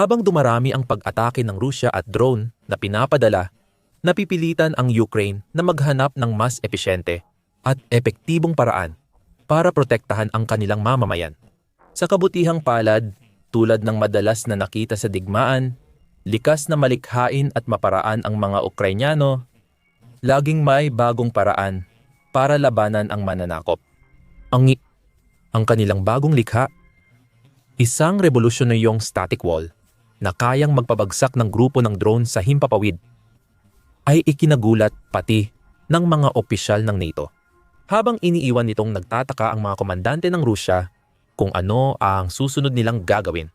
Habang dumarami ang pag-atake ng Rusya at drone na pinapadala, napipilitan ang Ukraine na maghanap ng mas episyente at epektibong paraan para protektahan ang kanilang mamamayan. Sa kabutihang palad, tulad ng madalas na nakita sa digmaan, likas na malikhain at maparaan ang mga Ukrainyano, laging may bagong paraan para labanan ang mananakop. Ang, ang kanilang bagong likha, isang revolusyonaryong static wall na kayang magpabagsak ng grupo ng drone sa himpapawid ay ikinagulat pati ng mga opisyal ng NATO. Habang iniiwan nitong nagtataka ang mga komandante ng Rusya kung ano ang susunod nilang gagawin.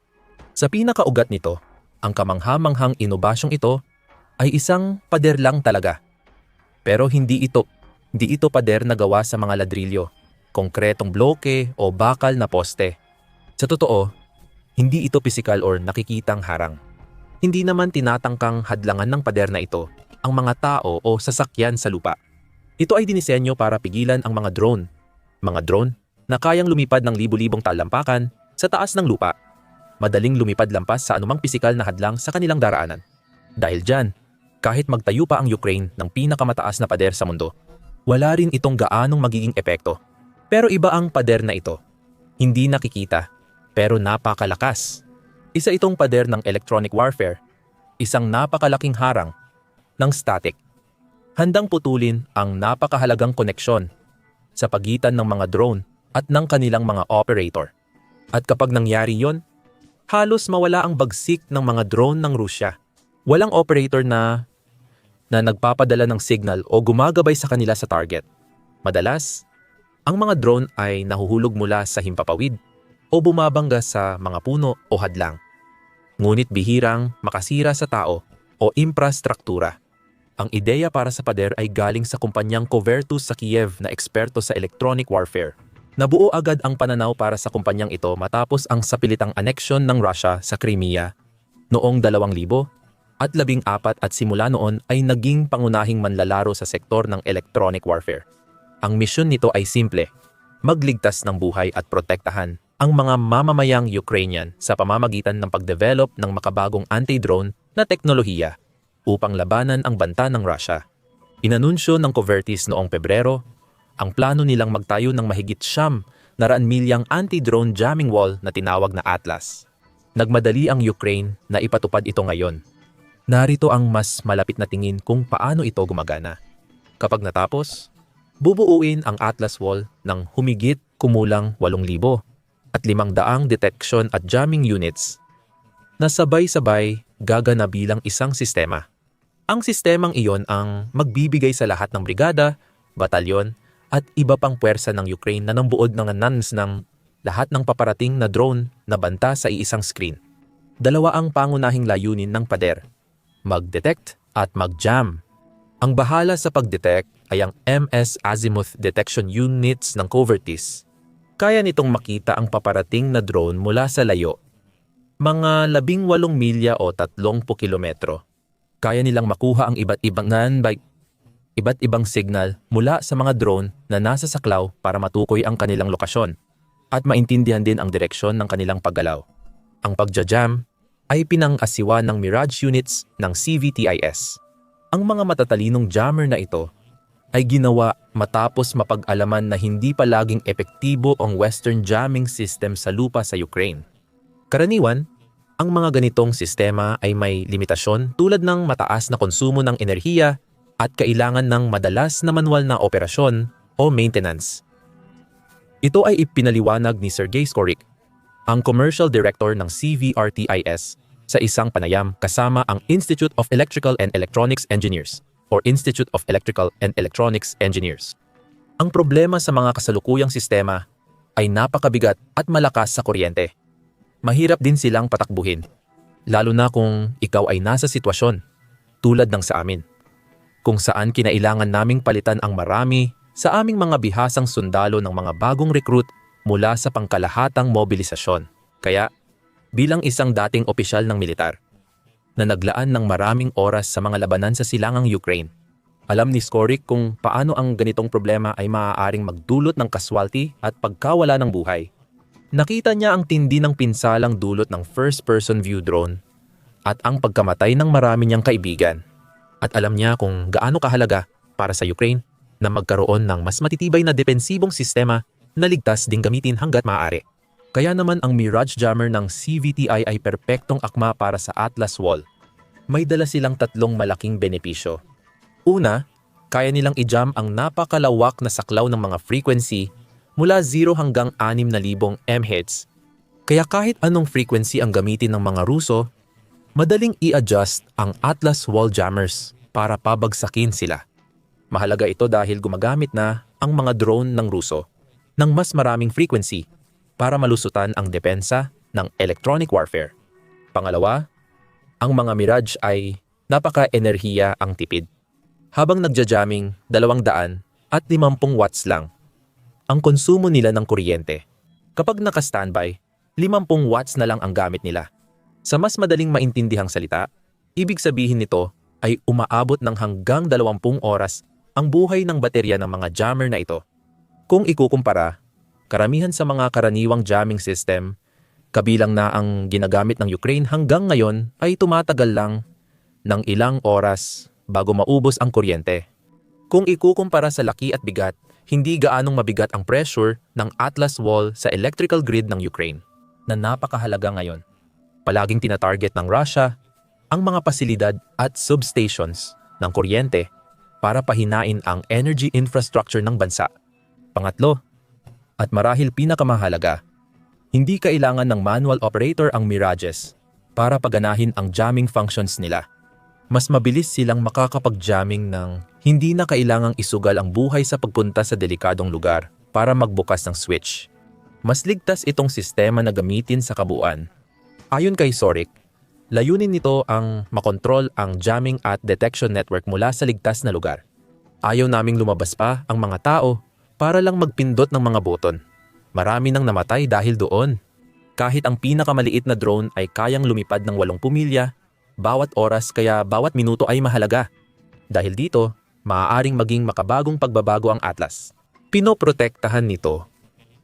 Sa pinakaugat nito, ang kamanghamanghang inobasyong ito ay isang pader lang talaga. Pero hindi ito, hindi ito pader na gawa sa mga ladrilyo, konkretong bloke o bakal na poste. Sa totoo, hindi ito pisikal or nakikitang harang. Hindi naman tinatangkang hadlangan ng pader na ito ang mga tao o sasakyan sa lupa. Ito ay dinisenyo para pigilan ang mga drone. Mga drone na kayang lumipad ng libu-libong talampakan sa taas ng lupa. Madaling lumipad lampas sa anumang pisikal na hadlang sa kanilang daraanan. Dahil dyan, kahit magtayo pa ang Ukraine ng pinakamataas na pader sa mundo, wala rin itong gaanong magiging epekto. Pero iba ang pader na ito. Hindi nakikita, pero napakalakas. Isa itong pader ng electronic warfare, isang napakalaking harang ng static. Handang putulin ang napakahalagang koneksyon sa pagitan ng mga drone at ng kanilang mga operator. At kapag nangyari yon, halos mawala ang bagsik ng mga drone ng Rusya. Walang operator na na nagpapadala ng signal o gumagabay sa kanila sa target. Madalas, ang mga drone ay nahuhulog mula sa himpapawid o bumabangga sa mga puno o hadlang. Ngunit bihirang makasira sa tao o infrastruktura. Ang ideya para sa pader ay galing sa kumpanyang Covertus sa Kiev na eksperto sa electronic warfare. Nabuo agad ang pananaw para sa kumpanyang ito matapos ang sapilitang aneksyon ng Russia sa Crimea noong 2000 at labing apat at simula noon ay naging pangunahing manlalaro sa sektor ng electronic warfare. Ang misyon nito ay simple, magligtas ng buhay at protektahan ang mga mamamayang Ukrainian sa pamamagitan ng pagdevelop ng makabagong anti-drone na teknolohiya upang labanan ang banta ng Russia. Inanunsyo ng Covertis noong Pebrero ang plano nilang magtayo ng mahigit siyam na raan milyang anti-drone jamming wall na tinawag na Atlas. Nagmadali ang Ukraine na ipatupad ito ngayon. Narito ang mas malapit na tingin kung paano ito gumagana. Kapag natapos, bubuuin ang Atlas Wall ng humigit kumulang 8,000 at 500 detection at jamming units na sabay-sabay gagana bilang isang sistema. Ang sistemang iyon ang magbibigay sa lahat ng brigada, batalyon, at iba pang puwersa ng Ukraine na nambuod ng nuns ng lahat ng paparating na drone na banta sa iisang screen. Dalawa ang pangunahing layunin ng pader, mag-detect at mag-jam. Ang bahala sa pag-detect ay ang MS Azimuth Detection Units ng Covertis. Kaya nitong makita ang paparating na drone mula sa layo, mga 18 milya o 30 kilometro. Kaya nilang makuha ang iba't ibang by iba't ibang signal mula sa mga drone na nasa saklaw para matukoy ang kanilang lokasyon at maintindihan din ang direksyon ng kanilang paggalaw. Ang pagja-jam ay pinang-asiwa ng Mirage units ng CVTIS. Ang mga matatalinong jammer na ito ay ginawa matapos mapag-alaman na hindi palaging epektibo ang Western jamming system sa lupa sa Ukraine. Karaniwan, ang mga ganitong sistema ay may limitasyon tulad ng mataas na konsumo ng enerhiya at kailangan ng madalas na manual na operasyon o maintenance. Ito ay ipinaliwanag ni Sergey Skorik, ang commercial director ng CVRTIS sa isang panayam kasama ang Institute of Electrical and Electronics Engineers or Institute of Electrical and Electronics Engineers. Ang problema sa mga kasalukuyang sistema ay napakabigat at malakas sa kuryente. Mahirap din silang patakbuhin, lalo na kung ikaw ay nasa sitwasyon tulad ng sa amin kung saan kinailangan naming palitan ang marami sa aming mga bihasang sundalo ng mga bagong recruit mula sa pangkalahatang mobilisasyon. Kaya, bilang isang dating opisyal ng militar, na naglaan ng maraming oras sa mga labanan sa silangang Ukraine, alam ni Skorik kung paano ang ganitong problema ay maaaring magdulot ng kaswalty at pagkawala ng buhay. Nakita niya ang tindi ng pinsalang dulot ng first-person view drone at ang pagkamatay ng marami niyang kaibigan. At alam niya kung gaano kahalaga para sa Ukraine na magkaroon ng mas matitibay na depensibong sistema na ligtas ding gamitin hanggat maaari. Kaya naman ang Mirage Jammer ng CVTI ay perpektong akma para sa Atlas Wall. May dala silang tatlong malaking benepisyo. Una, kaya nilang i-jam ang napakalawak na saklaw ng mga frequency mula 0 hanggang 6,000 mHz. Kaya kahit anong frequency ang gamitin ng mga Ruso, madaling i-adjust ang Atlas Wall Jammers para pabagsakin sila. Mahalaga ito dahil gumagamit na ang mga drone ng Ruso ng mas maraming frequency para malusutan ang depensa ng electronic warfare. Pangalawa, ang mga Mirage ay napaka-enerhiya ang tipid. Habang nagja-jamming 200 at 50 watts lang ang konsumo nila ng kuryente. Kapag naka-standby, 50 watts na lang ang gamit nila. Sa mas madaling maintindihang salita, ibig sabihin nito ay umaabot ng hanggang 20 oras ang buhay ng baterya ng mga jammer na ito. Kung ikukumpara, karamihan sa mga karaniwang jamming system, kabilang na ang ginagamit ng Ukraine hanggang ngayon ay tumatagal lang ng ilang oras bago maubos ang kuryente. Kung ikukumpara sa laki at bigat, hindi gaanong mabigat ang pressure ng Atlas Wall sa electrical grid ng Ukraine na napakahalaga ngayon. Palaging tinatarget ng Russia ang mga pasilidad at substations ng kuryente para pahinain ang energy infrastructure ng bansa. Pangatlo, at marahil pinakamahalaga, hindi kailangan ng manual operator ang Mirages para paganahin ang jamming functions nila. Mas mabilis silang makakapag-jamming ng hindi na kailangang isugal ang buhay sa pagpunta sa delikadong lugar para magbukas ng switch. Mas ligtas itong sistema na gamitin sa kabuuan. Ayon kay Sorik, layunin nito ang makontrol ang jamming at detection network mula sa ligtas na lugar. Ayaw naming lumabas pa ang mga tao para lang magpindot ng mga buton. Marami nang namatay dahil doon. Kahit ang pinakamaliit na drone ay kayang lumipad ng 80 milya bawat oras kaya bawat minuto ay mahalaga. Dahil dito, maaaring maging makabagong pagbabago ang Atlas. Pinoprotektahan nito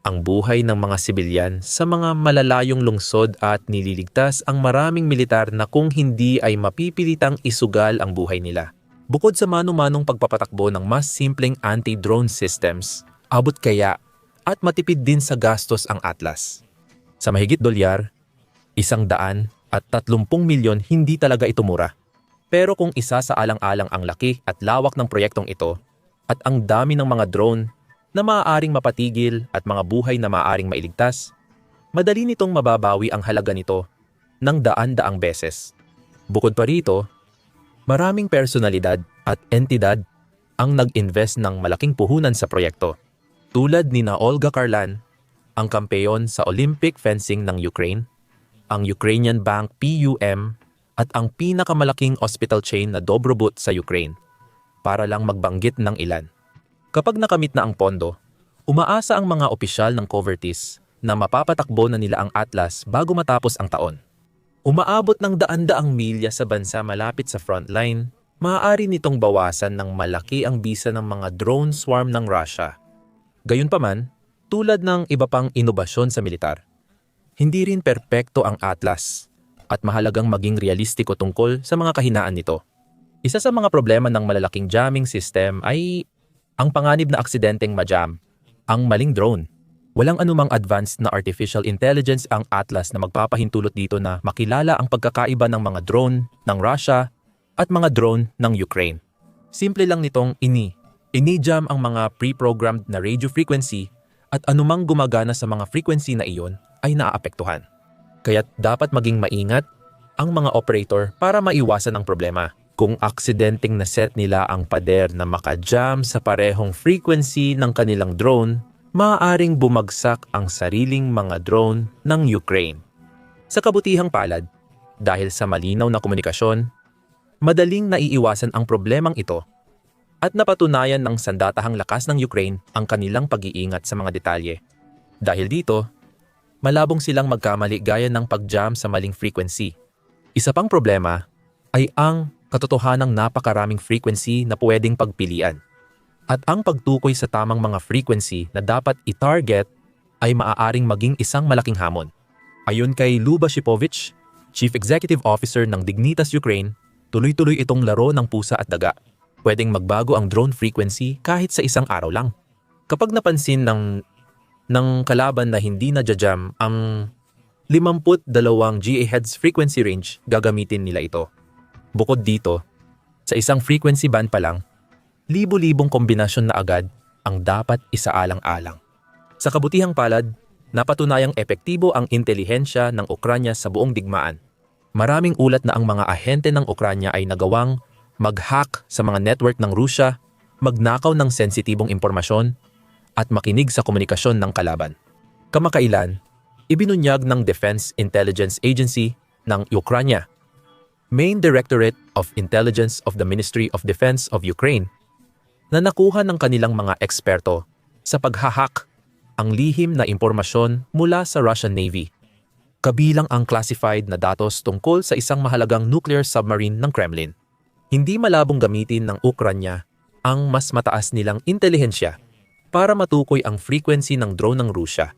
ang buhay ng mga sibilyan sa mga malalayong lungsod at nililigtas ang maraming militar na kung hindi ay mapipilitang isugal ang buhay nila. Bukod sa mano-manong pagpapatakbo ng mas simpleng anti-drone systems, abot kaya at matipid din sa gastos ang Atlas. Sa mahigit dolyar, isang daan at 30 milyon hindi talaga ito mura. Pero kung isa sa alang-alang ang laki at lawak ng proyektong ito at ang dami ng mga drone na maaaring mapatigil at mga buhay na maaaring mailigtas, madali nitong mababawi ang halaga nito ng daan-daang beses. Bukod pa rito, maraming personalidad at entidad ang nag-invest ng malaking puhunan sa proyekto. Tulad ni na Olga Karlan, ang kampeyon sa Olympic fencing ng Ukraine, ang Ukrainian Bank PUM at ang pinakamalaking hospital chain na Dobrobut sa Ukraine para lang magbanggit ng ilan. Kapag nakamit na ang pondo, umaasa ang mga opisyal ng Covertis na mapapatakbo na nila ang Atlas bago matapos ang taon. Umaabot ng daan-daang milya sa bansa malapit sa frontline, maaari nitong bawasan ng malaki ang bisa ng mga drone swarm ng Russia. Gayunpaman, tulad ng iba pang inobasyon sa militar, hindi rin perpekto ang Atlas at mahalagang maging realistiko tungkol sa mga kahinaan nito. Isa sa mga problema ng malalaking jamming system ay ang panganib na aksidenteng majam, ang maling drone. Walang anumang advanced na artificial intelligence ang Atlas na magpapahintulot dito na makilala ang pagkakaiba ng mga drone ng Russia at mga drone ng Ukraine. Simple lang nitong ini. Ini-jam ang mga pre-programmed na radio frequency at anumang gumagana sa mga frequency na iyon ay naaapektuhan. Kaya't dapat maging maingat ang mga operator para maiwasan ang problema. Kung aksidenteng na set nila ang pader na makajam sa parehong frequency ng kanilang drone, maaaring bumagsak ang sariling mga drone ng Ukraine. Sa kabutihang palad, dahil sa malinaw na komunikasyon, madaling naiiwasan ang problemang ito at napatunayan ng sandatahang lakas ng Ukraine ang kanilang pag-iingat sa mga detalye. Dahil dito, malabong silang magkamali gaya ng pag-jam sa maling frequency. Isa pang problema ay ang katotohanang napakaraming frequency na pwedeng pagpilian. At ang pagtukoy sa tamang mga frequency na dapat i-target ay maaaring maging isang malaking hamon. Ayon kay Luba Shipovich, Chief Executive Officer ng Dignitas Ukraine, tuloy-tuloy itong laro ng pusa at daga. Pwedeng magbago ang drone frequency kahit sa isang araw lang. Kapag napansin ng ng kalaban na hindi na jam ang 52 GHz frequency range, gagamitin nila ito. Bukod dito, sa isang frequency band pa lang, libo-libong kombinasyon na agad ang dapat isaalang-alang. Sa kabutihang palad, napatunayang epektibo ang intelihensya ng Ukranya sa buong digmaan. Maraming ulat na ang mga ahente ng Ukranya ay nagawang mag-hack sa mga network ng Rusya, magnakaw ng sensitibong impormasyon, at makinig sa komunikasyon ng kalaban. Kamakailan, ibinunyag ng Defense Intelligence Agency ng Ukranya, Main Directorate of Intelligence of the Ministry of Defense of Ukraine, na nakuha ng kanilang mga eksperto sa paghahack ang lihim na impormasyon mula sa Russian Navy. Kabilang ang classified na datos tungkol sa isang mahalagang nuclear submarine ng Kremlin. Hindi malabong gamitin ng Ukranya ang mas mataas nilang intelihensya para matukoy ang frequency ng drone ng Rusya.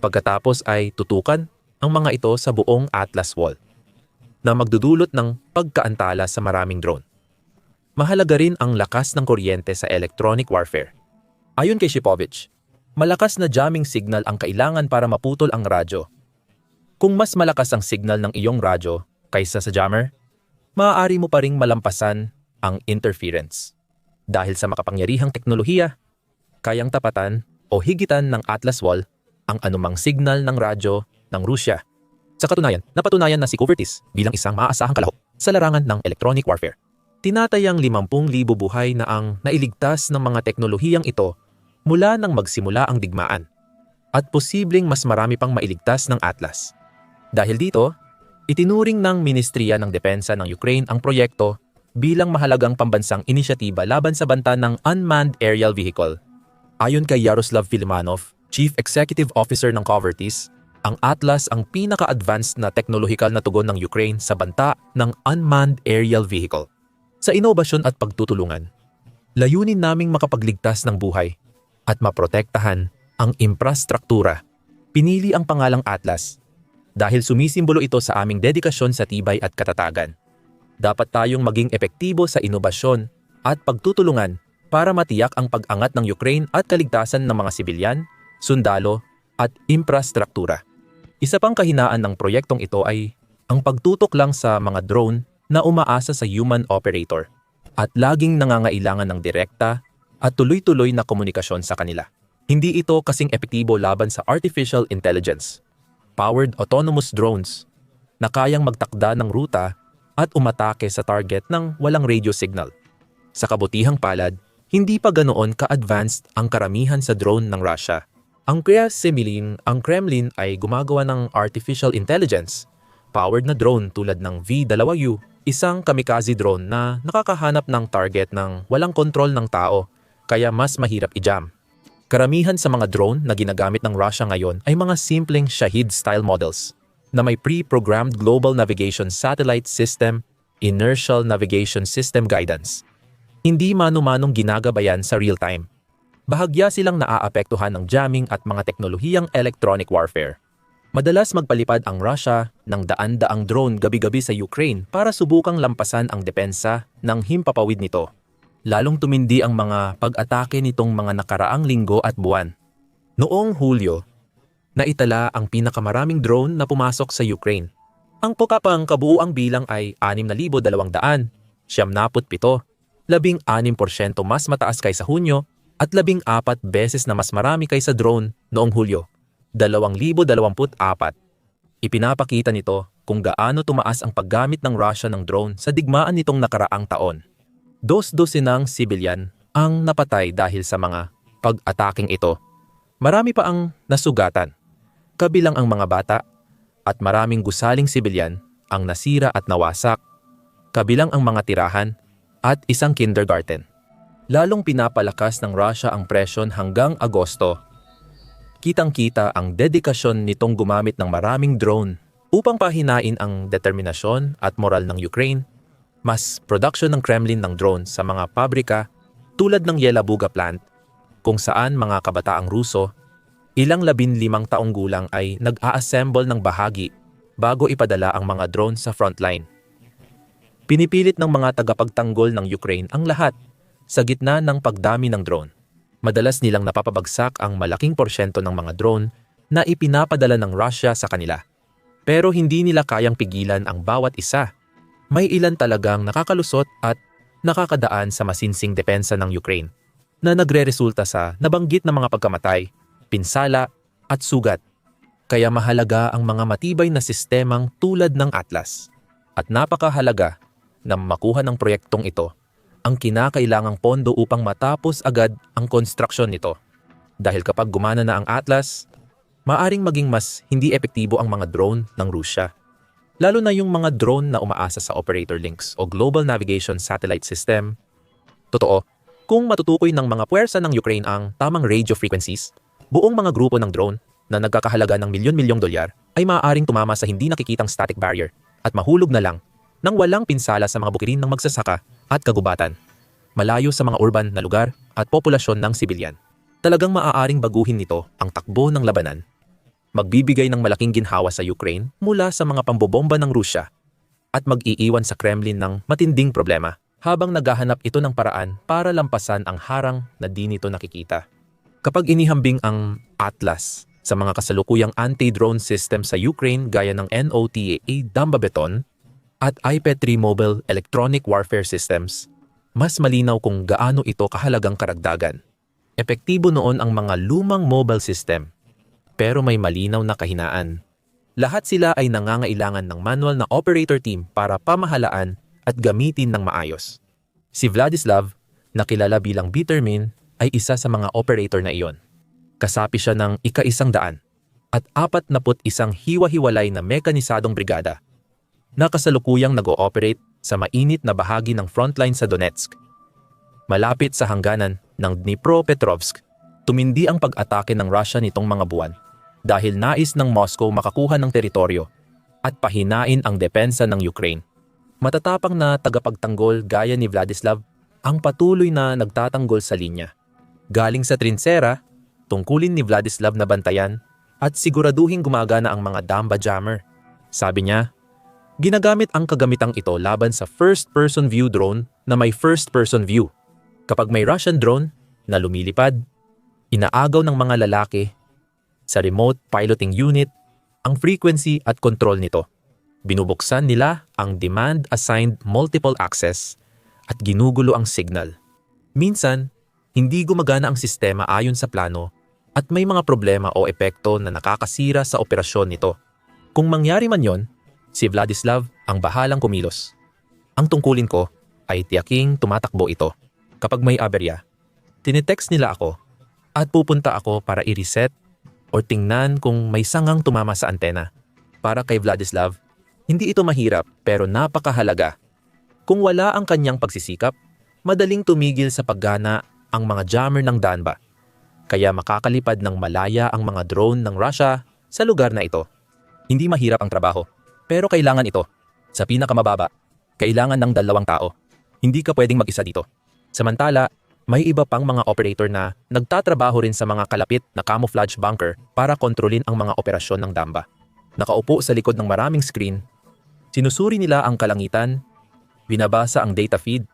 Pagkatapos ay tutukan ang mga ito sa buong Atlas Wall na magdudulot ng pagkaantala sa maraming drone. Mahalaga rin ang lakas ng kuryente sa electronic warfare. Ayon kay Shipovich, malakas na jamming signal ang kailangan para maputol ang radyo. Kung mas malakas ang signal ng iyong radyo kaysa sa jammer, maaari mo pa ring malampasan ang interference. Dahil sa makapangyarihang teknolohiya, kayang tapatan o higitan ng Atlas Wall ang anumang signal ng radyo ng Rusya. Sa katunayan, napatunayan na si Kuvertis bilang isang maaasahang kalahok sa larangan ng electronic warfare. Tinatayang 50,000 buhay na ang nailigtas ng mga teknolohiyang ito mula nang magsimula ang digmaan at posibleng mas marami pang mailigtas ng Atlas. Dahil dito, itinuring ng Ministriya ng Depensa ng Ukraine ang proyekto bilang mahalagang pambansang inisyatiba laban sa banta ng Unmanned Aerial Vehicle. Ayon kay Yaroslav Filimanov, Chief Executive Officer ng Covertis, ang Atlas ang pinaka-advanced na teknolohikal na tugon ng Ukraine sa banta ng Unmanned Aerial Vehicle. Sa inobasyon at pagtutulungan, layunin naming makapagligtas ng buhay at maprotektahan ang infrastruktura. Pinili ang pangalang Atlas dahil sumisimbolo ito sa aming dedikasyon sa tibay at katatagan. Dapat tayong maging epektibo sa inobasyon at pagtutulungan para matiyak ang pag-angat ng Ukraine at kaligtasan ng mga sibilyan, sundalo at infrastruktura. Isa pang kahinaan ng proyektong ito ay ang pagtutok lang sa mga drone na umaasa sa human operator at laging nangangailangan ng direkta at tuloy-tuloy na komunikasyon sa kanila. Hindi ito kasing epektibo laban sa artificial intelligence, powered autonomous drones na kayang magtakda ng ruta at umatake sa target ng walang radio signal. Sa kabutihang palad, hindi pa ganoon ka-advanced ang karamihan sa drone ng Russia. Ang kaya Semilin, ang Kremlin ay gumagawa ng artificial intelligence, powered na drone tulad ng V-2U, isang kamikaze drone na nakakahanap ng target ng walang kontrol ng tao, kaya mas mahirap i-jam. Karamihan sa mga drone na ginagamit ng Russia ngayon ay mga simpleng Shahid-style models na may pre-programmed Global Navigation Satellite System, Inertial Navigation System Guidance, hindi mano-manong ginagabayan sa real time. Bahagya silang naaapektuhan ng jamming at mga teknolohiyang electronic warfare. Madalas magpalipad ang Russia ng daan-daang drone gabi-gabi sa Ukraine para subukang lampasan ang depensa ng himpapawid nito. Lalong tumindi ang mga pag-atake nitong mga nakaraang linggo at buwan. Noong Hulyo, naitala ang pinakamaraming drone na pumasok sa Ukraine. Ang pukapang kabuuang bilang ay 6,200, 77, 16% mas mataas kaysa Hunyo at 14 beses na mas marami kaysa drone noong Hulyo, 2024. Ipinapakita nito kung gaano tumaas ang paggamit ng Russia ng drone sa digmaan nitong nakaraang taon. Dos-dosinang sibilyan ang napatay dahil sa mga pag-ataking ito. Marami pa ang nasugatan, kabilang ang mga bata at maraming gusaling sibilyan ang nasira at nawasak, kabilang ang mga tirahan at isang kindergarten. Lalong pinapalakas ng Russia ang presyon hanggang Agosto. Kitang-kita ang dedikasyon nitong gumamit ng maraming drone upang pahinain ang determinasyon at moral ng Ukraine. Mas production ng Kremlin ng drone sa mga pabrika tulad ng Yelabuga plant kung saan mga kabataang Ruso, ilang labin limang taong gulang ay nag-a-assemble ng bahagi bago ipadala ang mga drone sa frontline. Pinipilit ng mga tagapagtanggol ng Ukraine ang lahat sa gitna ng pagdami ng drone. Madalas nilang napapabagsak ang malaking porsyento ng mga drone na ipinapadala ng Russia sa kanila. Pero hindi nila kayang pigilan ang bawat isa. May ilan talagang nakakalusot at nakakadaan sa masinsing depensa ng Ukraine na nagre-resulta sa nabanggit na mga pagkamatay, pinsala at sugat. Kaya mahalaga ang mga matibay na sistemang tulad ng Atlas. At napakahalaga na makuha ng proyektong ito ang kinakailangang pondo upang matapos agad ang konstruksyon nito. Dahil kapag gumana na ang Atlas, maaring maging mas hindi epektibo ang mga drone ng Rusya. Lalo na yung mga drone na umaasa sa operator links o Global Navigation Satellite System. Totoo, kung matutukoy ng mga puwersa ng Ukraine ang tamang radio frequencies, buong mga grupo ng drone na nagkakahalaga ng milyon-milyong dolyar ay maaaring tumama sa hindi nakikitang static barrier at mahulog na lang nang walang pinsala sa mga bukirin ng magsasaka at kagubatan, malayo sa mga urban na lugar at populasyon ng sibilyan. Talagang maaaring baguhin nito ang takbo ng labanan. Magbibigay ng malaking ginhawa sa Ukraine mula sa mga pambobomba ng Rusya at mag-iiwan sa Kremlin ng matinding problema habang naghahanap ito ng paraan para lampasan ang harang na di nito nakikita. Kapag inihambing ang Atlas sa mga kasalukuyang anti-drone system sa Ukraine gaya ng NOTAA Dambabeton at IP3 Mobile Electronic Warfare Systems, mas malinaw kung gaano ito kahalagang karagdagan. Epektibo noon ang mga lumang mobile system, pero may malinaw na kahinaan. Lahat sila ay nangangailangan ng manual na operator team para pamahalaan at gamitin ng maayos. Si Vladislav, na kilala bilang Bittermin, ay isa sa mga operator na iyon. Kasapi siya ng ika-isang daan at apat naput isang hiwa-hiwalay na mekanisadong brigada na kasalukuyang nag-ooperate sa mainit na bahagi ng frontline sa Donetsk. Malapit sa hangganan ng Dnipropetrovsk, tumindi ang pag-atake ng Russia nitong mga buwan dahil nais ng Moscow makakuha ng teritoryo at pahinain ang depensa ng Ukraine. Matatapang na tagapagtanggol gaya ni Vladislav ang patuloy na nagtatanggol sa linya. Galing sa trinsera, tungkulin ni Vladislav na bantayan at siguraduhin gumagana ang mga Damba Jammer. Sabi niya, Ginagamit ang kagamitang ito laban sa first-person view drone na may first-person view. Kapag may Russian drone na lumilipad, inaagaw ng mga lalaki sa remote piloting unit ang frequency at control nito. Binubuksan nila ang demand-assigned multiple access at ginugulo ang signal. Minsan, hindi gumagana ang sistema ayon sa plano at may mga problema o epekto na nakakasira sa operasyon nito. Kung mangyari man yon, Si Vladislav ang bahalang kumilos. Ang tungkulin ko ay tiyaking tumatakbo ito. Kapag may aberya, tinitext nila ako at pupunta ako para i-reset o tingnan kung may sangang tumama sa antena. Para kay Vladislav, hindi ito mahirap pero napakahalaga. Kung wala ang kanyang pagsisikap, madaling tumigil sa paggana ang mga jammer ng Danba. Kaya makakalipad ng malaya ang mga drone ng Russia sa lugar na ito. Hindi mahirap ang trabaho pero kailangan ito. Sa pinakamababa, kailangan ng dalawang tao. Hindi ka pwedeng mag-isa dito. Samantala, may iba pang mga operator na nagtatrabaho rin sa mga kalapit na camouflage bunker para kontrolin ang mga operasyon ng damba. Nakaupo sa likod ng maraming screen, sinusuri nila ang kalangitan, binabasa ang data feed,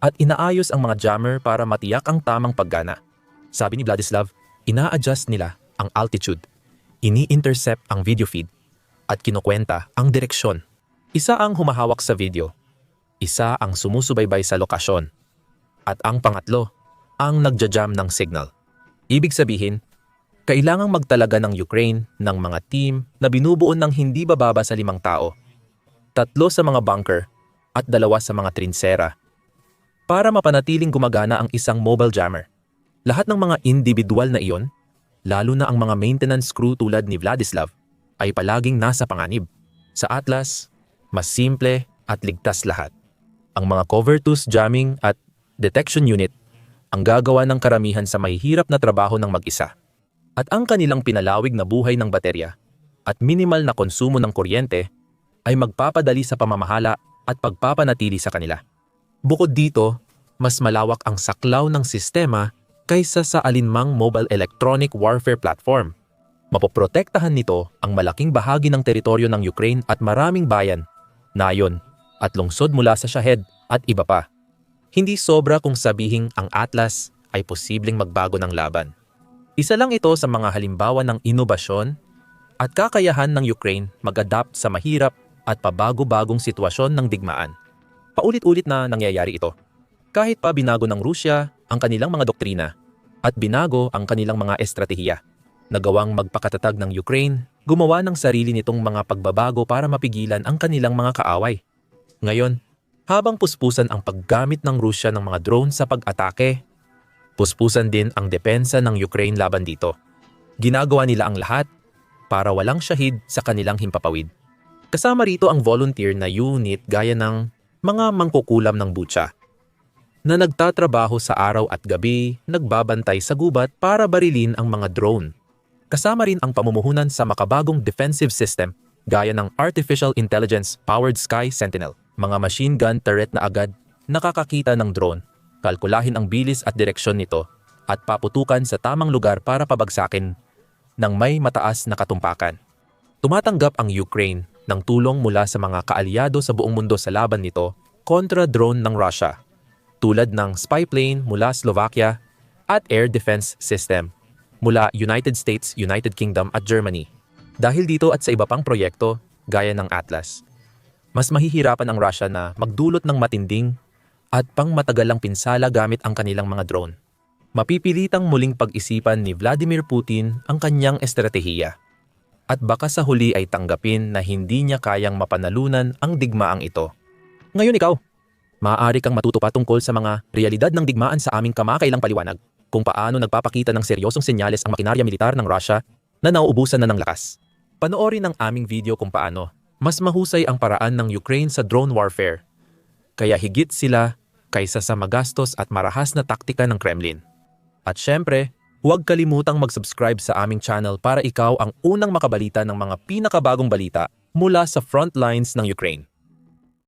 at inaayos ang mga jammer para matiyak ang tamang paggana. Sabi ni Vladislav, ina-adjust nila ang altitude, ini-intercept ang video feed, at kinukwenta ang direksyon. Isa ang humahawak sa video, isa ang sumusubaybay sa lokasyon, at ang pangatlo, ang nagja-jam ng signal. Ibig sabihin, kailangang magtalaga ng Ukraine ng mga team na binubuo ng hindi bababa sa limang tao, tatlo sa mga bunker at dalawa sa mga trinsera para mapanatiling gumagana ang isang mobile jammer. Lahat ng mga individual na iyon, lalo na ang mga maintenance crew tulad ni Vladislav, ay palaging nasa panganib. Sa Atlas, mas simple at ligtas lahat. Ang mga cover tools jamming at detection unit ang gagawa ng karamihan sa mahihirap na trabaho ng mag-isa. At ang kanilang pinalawig na buhay ng baterya at minimal na konsumo ng kuryente ay magpapadali sa pamamahala at pagpapanatili sa kanila. Bukod dito, mas malawak ang saklaw ng sistema kaysa sa alinmang mobile electronic warfare platform Mapoprotektahan nito ang malaking bahagi ng teritoryo ng Ukraine at maraming bayan, nayon, at lungsod mula sa Shahed at iba pa. Hindi sobra kung sabihing ang Atlas ay posibleng magbago ng laban. Isa lang ito sa mga halimbawa ng inobasyon at kakayahan ng Ukraine mag-adapt sa mahirap at pabago-bagong sitwasyon ng digmaan. Paulit-ulit na nangyayari ito. Kahit pa binago ng Rusya ang kanilang mga doktrina at binago ang kanilang mga estratehiya. Nagawang magpakatatag ng Ukraine, gumawa ng sarili nitong mga pagbabago para mapigilan ang kanilang mga kaaway. Ngayon, habang puspusan ang paggamit ng Rusya ng mga drone sa pag-atake, puspusan din ang depensa ng Ukraine laban dito. Ginagawa nila ang lahat para walang syahid sa kanilang himpapawid. Kasama rito ang volunteer na unit gaya ng mga mangkukulam ng butya na nagtatrabaho sa araw at gabi, nagbabantay sa gubat para barilin ang mga drone. Kasama rin ang pamumuhunan sa makabagong defensive system gaya ng Artificial Intelligence-Powered Sky Sentinel, mga machine gun turret na agad nakakakita ng drone, kalkulahin ang bilis at direksyon nito, at paputukan sa tamang lugar para pabagsakin ng may mataas na katumpakan. Tumatanggap ang Ukraine ng tulong mula sa mga kaalyado sa buong mundo sa laban nito kontra drone ng Russia, tulad ng spy plane mula Slovakia at air defense system mula United States, United Kingdom at Germany. Dahil dito at sa iba pang proyekto, gaya ng Atlas, mas mahihirapan ang Russia na magdulot ng matinding at pangmatagalang pinsala gamit ang kanilang mga drone. Mapipilitang muling pag-isipan ni Vladimir Putin ang kanyang estratehiya. At baka sa huli ay tanggapin na hindi niya kayang mapanalunan ang digmaang ito. Ngayon ikaw, maaari kang matuto pa tungkol sa mga realidad ng digmaan sa aming kamakailang paliwanag kung paano nagpapakita ng seryosong senyales ang makinarya militar ng Russia na nauubusan na ng lakas. Panoorin ang aming video kung paano mas mahusay ang paraan ng Ukraine sa drone warfare. Kaya higit sila kaysa sa magastos at marahas na taktika ng Kremlin. At syempre, huwag kalimutang mag-subscribe sa aming channel para ikaw ang unang makabalita ng mga pinakabagong balita mula sa front lines ng Ukraine.